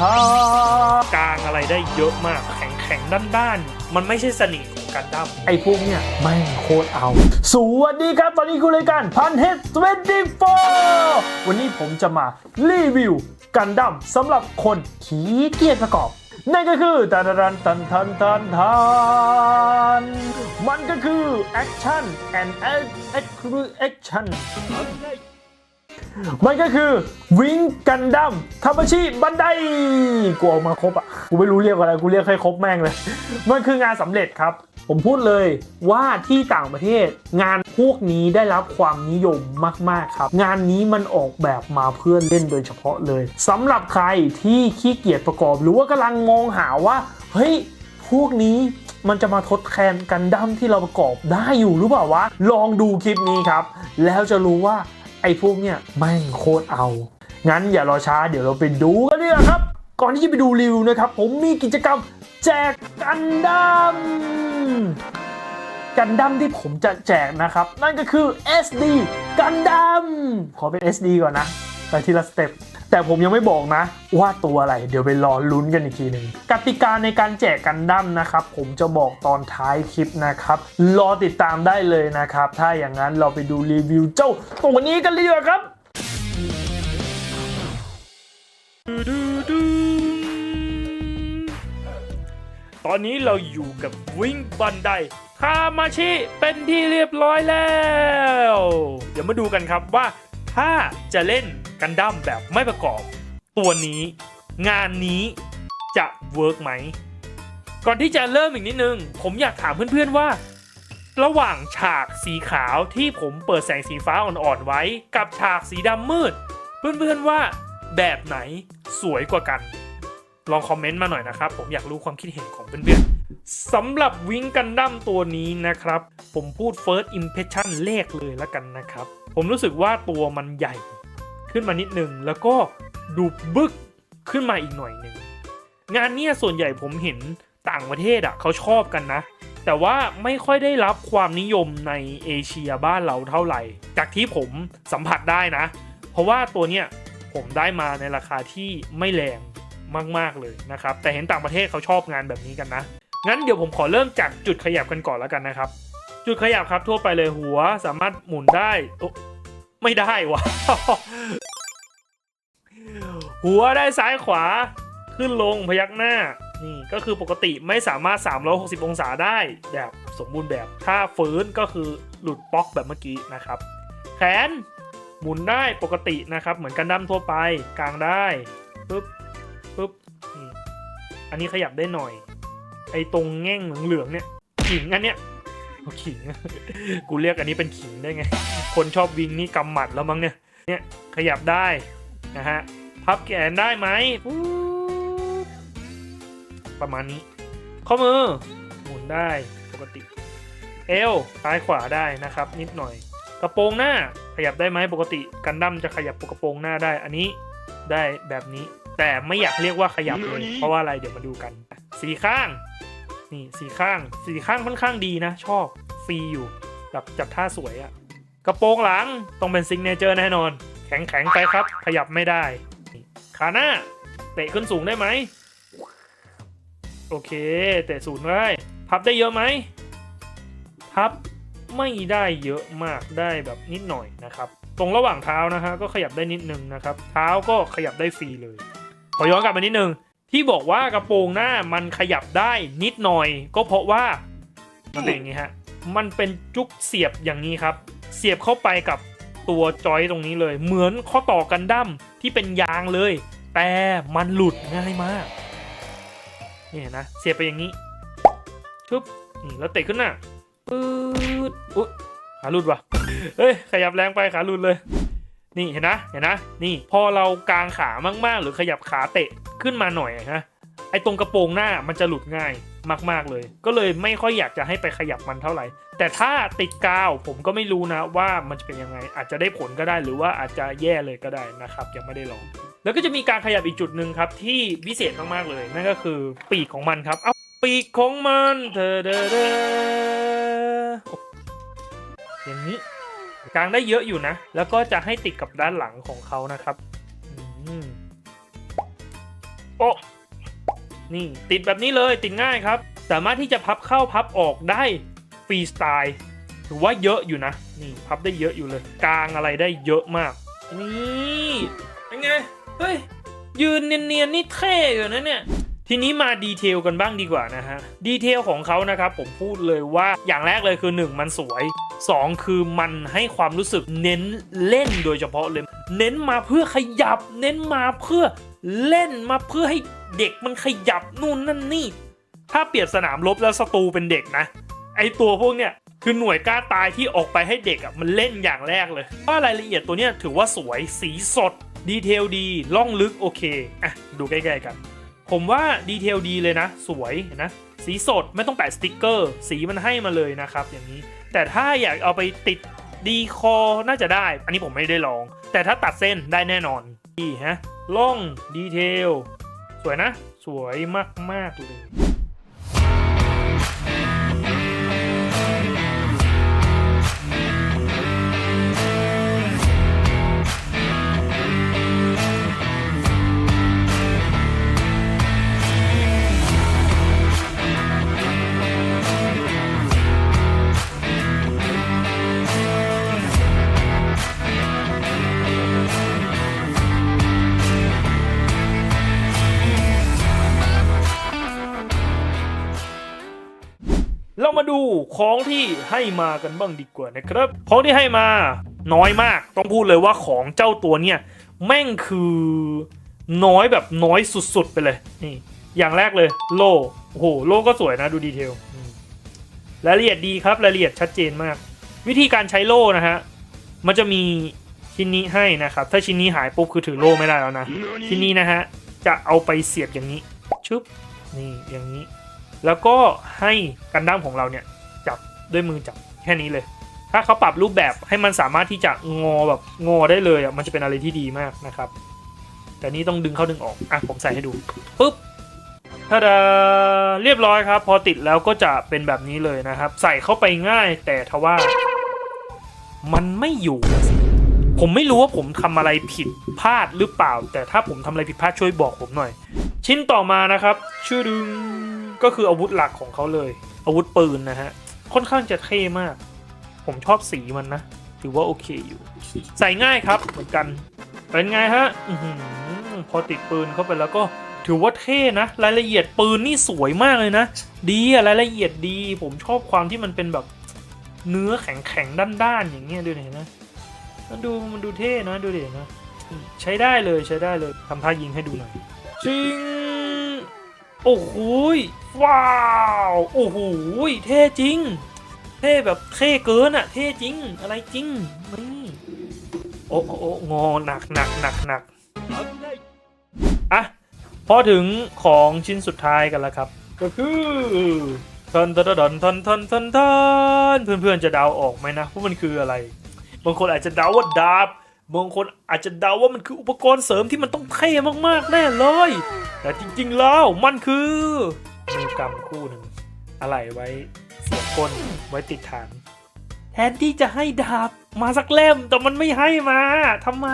ทานกลางอะไรได้เยอะมากแข็งแข็งด้านด้านๆมันไม่ใช่สน่ห์ของกันดั้มไอ้พวกเนี่ยแม่โคตรเอา สวัสดีครับ ตอนนี้คุณรายการพันเฮด24วันนี้ผมจะมารีวิวกันดั้มสำหรับคนขี้เกียจประกอบ นั่นก็คือตันตันตันตันตันตันมันก็คือ Action and Action มันก็คือวิงกันดั้มทามาชิบันไดกูเอามาครบอะ กูไม่รู้เรียกอะไร กูเรียกให้ครบแม่งเลย มันคืองานสำเร็จครับ ผมพูดเลยว่าที่ต่างประเทศ งานพวกนี้ได้รับความนิยมมาก ๆ ครับ งานนี้มันออกแบบมาเพื่อเล่นโดยเฉพาะเลยสำหรับใครที่ขี้เกียจประกอบ หรือว่ากำลังมองหาว่า เฮ้ย พวกนี้มันจะมาทดแทนกันดั้มที่เราประกอบได้อยู่หรือเปล่าวะ ลองดูคลิปนี้ครับ แล้วจะรู้ว่า ไอ้พวกเนี่ยแม่งโคตรเอา งั้นอย่ารอช้าเดี๋ยวเราไปดูกันดีกว่าครับ ก่อนที่จะไปดูรีวิวนะครับ ผมมีกิจกรรมแจกกันดั้มกันดั้มที่ผมจะแจกนะครับ นั่นก็คือ SD กันดั้มขอเป็น SD ก่อนนะ ไปทีละสเต็ป แต่ผมยังไม่บอกนะ ว่าตัวอะไร เดี๋ยวไปรอลุ้นกันอีกทีหนึ่งกติกาในการแจกกันดั้มนะครับ ผมจะบอกตอนท้ายคลิปนะครับ รอติดตามได้เลยนะครับ ถ้าอย่างนั้นเราไปดูรีวิวเจ้าตัวนี้กันเลยครับตอนนี้เราอยู่กับวิ่งบันไดคามาชิเป็นที่เรียบร้อยแล้ว เดี๋ยวมาดูกันครับว่า ถ้าจะเล่นกันดั้มแบบไม่ประกอบ ตัวนี้ งานนี้จะเวิร์กไหม ก่อนที่จะเริ่มอีกนิดนึง ผมอยากถามเพื่อนๆว่า ระหว่างฉากสีขาวที่ผมเปิดแสงสีฟ้าอ่อนๆไว้ กับฉากสีดำมืด เพื่อนๆว่าแบบไหนสวยกว่ากัน ลองคอมเมนต์มาหน่อยนะครับ ผมอยากรู้ความคิดเห็นของเพื่อนๆ สำหรับวิงกันดั้มตัวนี้นะครับ ผมพูด first impression เลขเลยแล้วกันนะครับ ผมรู้สึกว่าตัวมันใหญ่ ขึ้นมานิดหนึ่งแล้วก็ดูบึกขึ้นมาอีกหน่อยหนึ่งงานเนี้ยส่วนใหญ่ผมเห็นต่างประเทศอะเขาชอบกันนะ แต่ว่าไม่ค่อยได้รับความนิยมในเอเชียบ้านเราเท่าไหร่ จากที่ผมสัมผัสได้นะ เพราะว่าตัวเนี้ยผมได้มาในราคาที่ไม่แรงมาก ๆ เลยนะครับ แต่เห็นต่างประเทศเขาชอบงานแบบนี้กันนะ งั้นเดี๋ยวผมขอเริ่มจากจุดขยับกันก่อนแล้วกันนะครับ จุดขยับครับทั่วไปเลยหัวสามารถหมุนได้ไม่ได้วะหัวได้ซ้ายขวาขึ้นลงพยักหน้านี่ก็คือปกติไม่สามารถ 360 องศาได้แบบสมบูรณ์แบบ ถ้าฟื้นก็คือหลุดป๊อกแบบเมื่อกี้นะครับ แขนหมุนได้ปกตินะครับ เหมือนกันดั้มทั่วไปกลางได้ปึ๊บปึ๊บนี่อันนี้ขยับได้หน่อย ไอ้ตรงแง่งเหลืองๆเนี่ยขิงอันเนี้ยเอาขิง กูเรียกอันนี้เป็นขิงได้ไง คนชอบวิ่งนี่กำหมัดแล้วมั้งเนี่ย เนี่ยขยับได้นะฮะ พับแขนได้ไหมปุ๊บประมาณนี้ ข้อมือ หมุนได้ปกติ เอวซ้ายขวาได้นะครับ นิดหน่อย กระโปรงหน้า ขยับได้ไหมปกติ กันดั้มจะขยับกระโปรงหน้าได้ อันนี้ได้แบบนี้ แต่ไม่อยากเรียกว่าขยับเลย เพราะว่าอะไรเดี๋ยวมาดูกัน สีข้าง นี่สีข้าง สีข้างค่อนข้างดีนะ ชอบฟรีอยู่ แบบจับท่าสวยอะกระโปรงหลังต้องเป็นซิงเนเจอร์แน่นอน แข็งแข็งไปครับ ขยับไม่ได้ ขาหน้า เตะขึ้นสูงได้ไหม โอเค เตะสูงได้ พับได้เยอะไหม พับไม่ได้เยอะมากได้แบบนิดหน่อยนะครับ ตรงระหว่างเท้านะฮะก็ขยับได้นิดนึงนะครับ เท้าก็ขยับได้ฟรีเลย ขอย้อนกลับมานิดนึง ที่บอกว่ากระโปรงหน้ามันขยับได้นิดหน่อย ก็เพราะว่ามันเป็นอย่างนี้ฮะมันเป็นจุกเสียบอย่างนี้ครับ เสียบเข้าไปกับตัวจอยตรงนี้เลย เหมือนข้อต่อกันดั้มที่เป็นยางเลย แต่มันหลุดง่ายมากนี่เห็นนะเสียบไปอย่างนี้ชึบแล้วเตะขึ้นหน้าปื๊ดอุ๊ยขาหลุดว่ะเฮ้ยขยับแรงไปขาหลุดเลย นี่เห็นนะเห็นนะนี่พอเรากางขามากๆ หรือขยับขาเตะ ขึ้นมาหน่อยนะไอ้ตรงกระโปรงหน้ามันจะหลุดง่ายมากๆเลย ก็เลยไม่ค่อยอยากจะให้ไปขยับมันเท่าไหร่ แต่ถ้าติดกาวผมก็ไม่รู้นะว่ามันจะเป็นยังไง อาจจะได้ผลก็ได้หรือว่าอาจจะแย่เลยก็ได้นะครับ ยังไม่ได้ลอง แล้วก็จะมีการขยับอีกจุดหนึ่งครับ ที่พิเศษมากๆเลย นั่นก็คือปีกของมันครับ เอาปีกของมันเธอเดอเดออย่างนี้กลางได้เยอะอยู่นะ แล้วก็จะให้ติดกับด้านหลังของเขานะครับอืม โอะนี่ติดแบบนี้เลยติดง่ายครับ สามารถที่จะพับเข้าพับออกได้ฟรีสไตล์ถือว่าเยอะอยู่นะ นี่พับได้เยอะอยู่เลย กลางอะไรได้เยอะมาก นี่เป็นไงเฮ้ยยืนเนียนๆนี่เท่อยู่นะเนี่ยทีนี้มาดีเทลกันบ้างดีกว่านะฮะ ดีเทลของเขานะครับผมพูดเลยว่าอย่างแรกเลยคือ 1 มันสวย 2 คือมันให้ความรู้สึกเน้นเล่นโดยเฉพาะเลย เน้นมาเพื่อขยับ เน้นมาเพื่อ เล่นมาเพื่อให้เด็กมันขยับนู่นนั่นนี่ ถ้าเปรียบสนามรบแล้วศัตรูเป็นเด็กนะ ไอตัวพวกเนี้ยคือหน่วยกล้าตายที่ออกไปให้เด็กอะมันเล่นอย่างแรกเลยว่ารายละเอียดตัวเนี้ยถือว่าสวยสีสด ดีเทลดีล่องลึกโอเคอะดูใกล้ๆกัน ผมว่าดีเทลดีเลยนะ สวยนะสีสดไม่ต้องแปะสติกเกอร์ สีมันให้มาเลยนะครับอย่างนี้ แต่ถ้าอยากเอาไปติดดีคอน่าจะได้ อันนี้ผมไม่ได้ลอง แต่ถ้าตัดเส้นได้แน่นอน ดีฮะล่องดีเทล สวยนะ สวยมาก ๆ เลย ดูของที่ให้มากันบ้างดีกว่านะครับ ของที่ให้มาน้อยมาก ต้องพูดเลยว่าของเจ้าตัวเนี่ย แม่งคือน้อยแบบน้อยสุดๆไปเลย นี่ อย่างแรกเลยโลโอ้โหโลก็สวยนะดูดีเทลรายละเอียดดีครับรายละเอียดชัดเจนมาก วิธีการใช้โล่นะฮะมันจะมีชิ้นนี้ให้นะครับ ถ้าชิ้นนี้หายปุ๊บคือถือโล่ไม่ได้แล้วนะชิ้นนี้นะฮะจะเอาไปเสียบอย่างนี้ชึบนี่อย่างนี้ แล้วก็ให้กันดั้มของเราเนี่ยจับด้วยมือจับแค่นี้เลย ถ้าเขาปรับรูปแบบให้มันสามารถที่จะงอแบบงอได้เลยอะมันจะเป็นอะไรที่ดีมากนะครับ แต่นี้ต้องดึงเข้าดึงออกอะผมใส่ให้ดูปุ๊บถ้าดาเรียบร้อยครับ พอติดแล้วก็จะเป็นแบบนี้เลยนะครับ ใส่เข้าไปง่าย แต่ทว่า มันไม่อยู่สิผมไม่รู้ว่าผมทำอะไรผิดพลาดหรือเปล่า แต่ถ้าผมทำอะไรผิดพลาดช่วยบอกผมหน่อย ชิ้นต่อมานะครับชื่อดึง ก็คืออาวุธหลักของเขาเลย อาวุธปืนนะฮะ ค่อนข้างจะเท่มาก ผมชอบสีมันนะ ถือว่าโอเคอยู่ ใส่ง่ายครับเหมือนกัน เป็นไงฮะอื้อหือพอติดปืนเข้าไปแล้วก็ถือว่าเท่นะ รายละเอียดปืนนี่สวยมากเลยนะ ดีอะรายละเอียดดี ผมชอบความที่มันเป็นแบบเนื้อแข็งแข็งๆด้านๆอย่างเงี้ยดูหน่อยนะมันดูมันดูเท่นะดูเด่นะ ใช้ได้เลยใช้ได้เลยทำท่ายิงให้ดูหน่อยจริง โอ้โหว้าว โอ้โหเท่จริง เท่แบบเท่เกินอะเท่จริง อะไรจริง นี่โอ้โอ้โองอหนักหนักหนักหนักอะพอถึงของชิ้นสุดท้ายกันแล้วครับ ก็คือทันทันทันทันทันทันทันเพื่อนๆจะเดาออกไหมนะว่ามันคืออะไร บางคนอาจจะเดาว่าดาบ บางคนอาจจะเดาว่ามันคืออุปกรณ์เสริมที่มันต้องเท่มากๆแน่เลย แต่จริงๆแล้วมันคือมือกำคู่หนึ่งอะไรไว้เสียบก้นไว้ติดฐาน แทนที่จะให้ดาบมาสักเล่มแต่มันไม่ให้มาทำไม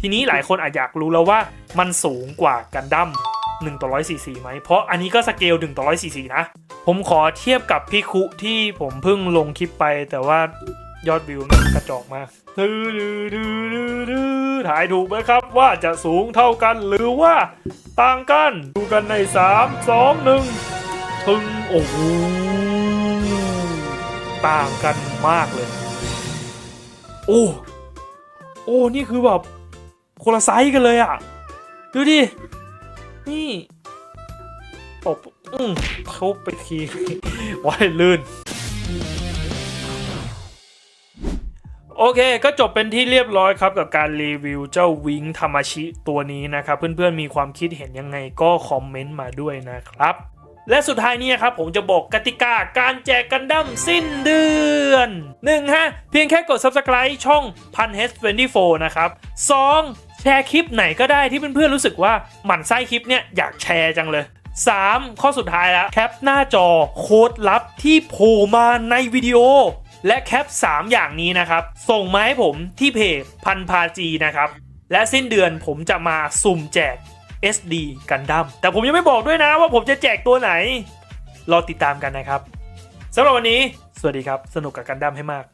ทีนี้หลายคนอาจอยากรู้แล้วว่ามันสูงกว่ากันดั้ม1ต่อ144ไหมเพราะอันนี้ก็สเกล1ต่อ144นะ ผมขอเทียบกับพี่คุที่ผมเพิ่งลงคลิปไป แต่ว่ายอดวิวมันกระจอกมากดือดือดือดือดือถ่ายถูกไหมครับว่าจะสูงเท่ากันหรือว่าต่างกัน ดูกันใน 3 2 1ถึงโอ้โหต่างกันมากเลย โอ้โอ้นี่คือแบบคนละไซส์กันเลยอะ ดูดิ นี่ อืมเขาไปทีวายลื่น โอเค ก็จบเป็นที่เรียบร้อยครับ กับการรีวิวเจ้าวิงธรรมชิตัวนี้นะครับ เพื่อนๆมีความคิดเห็นยังไงก็คอมเมนต์มาด้วยนะครับ และสุดท้ายนี้ครับ ผมจะบอกกติกาการแจกกันดั้มสิ้นเดือน 1 ฮะ เพียงแค่กด subscribe ช่องพัน h24 นะครับ 2. แชร์คลิปไหนก็ได้ที่เพื่อนๆรู้สึกว่าหมั่นไส้คลิปเนี่ยอยากแชร์จังเลย 3. ข้อสุดท้ายแล้วแคปหน้าจอโค้ดลับที่โผล่มาในวิดีโอ และแคป 3 อย่างนี้นะครับ ส่งมาให้ผมที่เพจพันพาจีนะครับ และสิ้นเดือนผมจะมาสุ่มแจก SD กันดั้มแต่ผมยังไม่บอกด้วยนะว่าผมจะแจกตัวไหน รอติดตามกันนะครับสำหรับวันนี้ สวัสดีครับ สนุกกับกันดั้มให้มาก